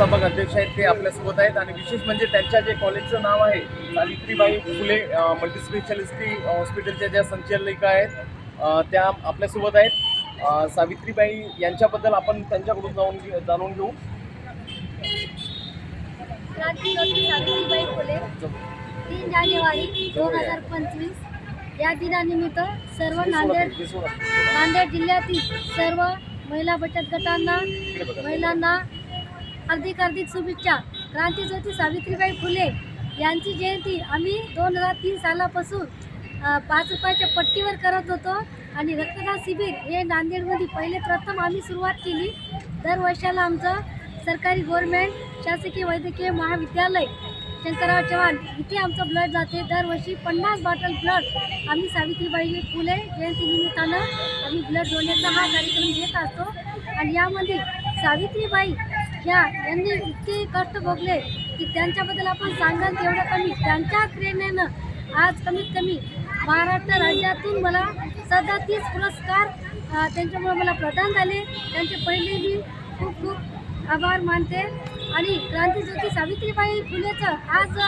अध्यक्ष आहेत ते आपल्यासोबत आहेत. आणि विशेष म्हणजे त्यांच्या जे कॉलेजचं नाव आहे सावित्रीबाई फुले मल्टीस्पेशालिस्टी हॉस्पिटलच्या ज्या संचालिका आहेत त्या आपल्यासोबत आहेत. सावित्रीबाई यांच्याबद्दल आपण त्यांच्याकडून जाऊन घे- जाणून घेऊ. सावित्रीबाई फुले तीन जानेवारी दोन हजार पंचवीस. या दिनानिमित्त सर्व नांदेड नांदेड जिल्ह्यातील सर्व महिला बचत गटांना महिलांना हार्दिक हार्दिक शुभेच्छा. क्रांतीज्योती सावित्रीबाई फुले यांची जयंती आम्ही दोन हजार तीन सालापासून पाच रुपयाच्या पट्टीवर करत होतो आणि रक्तदान शिबिर हे नांदेडमध्ये पहिले प्रथम आम्ही सुरुवात केली. दरवर्षाला आमचं सरकारी गव्हर्मेंट शासकीय वैद्यकीय महाविद्यालय शंकरराव चव्हाण इथे आमचं ब्लड जाते. दरवर्षी पन्नास बॉटल ब्लड आम्ही सावित्रीबाई फुले जयंतीनिमित्तानं आम्ही ब्लड डोनेटचा हा कार्यक्रम घेत असतो. आणि यामध्ये सावित्रीबाई ह्या यांनी इतके कष्ट भोगले की त्यांच्याबद्दल आपण सांगाल तेवढं कमी. त्यांच्या प्रेरणेनं आज कमीत कमी महाराष्ट्र राज्यातून मला सदतीस पुरस्कार त्यांच्यामुळे मला प्रदान झाले. त्यांचे पहिले मी खूप खूप आभार मानते. आणि क्रांतीज्योती सावित्रीबाई फुलेचं आज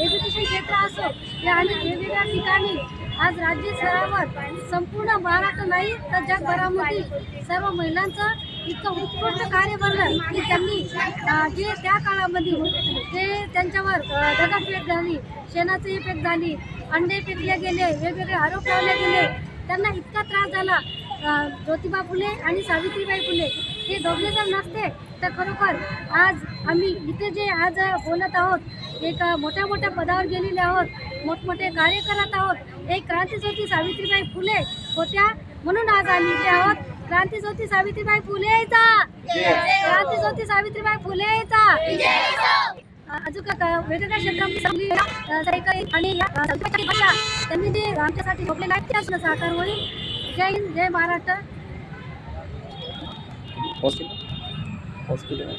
एज्युकेशन क्षेत्र असो या अनेक वेगवेगळ्या ठिकाणी आज राज्य स्तरावर संपूर्ण महाराष्ट्र नाही तर जगभरामध्ये सर्व महिलांचं इतकं उत्कृष्ट कार्य बनलं की त्यांनी जे त्या काळामध्ये ते त्यांच्यावर अं, दगडफेक झाली शेणाचीही फेक झाली अंडे फेकले गेले वेगवेगळे आरोप लावले गेले त्यांना इतका त्रास झाला. ज्योतिबा फुले आणि सावित्रीबाई फुले हे दोघे जर नसते तर खरोखर आज आम्ही इथे जे आज बोलत आहोत एक मोठ्या मोठ्या पदावर गेलेले आहोत मोठमोठे कार्य करत आहोत एक क्रांतीज्योती सावित्रीबाई फुले होत्या म्हणून आज आम्ही इथे आहोत. सावित्रीबाई फुलेचा क्रांतीज्योती सावित्रीबाई फुलेचा अजून का- का- वेगवेगळ्या क्षेत्रामध्ये चांगली अ, सहकारी आणि या अ, संकटाची भाषा. त्यांनी जे आमच्यासाठी ठोकलेलं आहे ते असणं साकार होईल. जय हिंद जय महाराष्ट्र. हॉस्पिटल? हॉस्पिटल?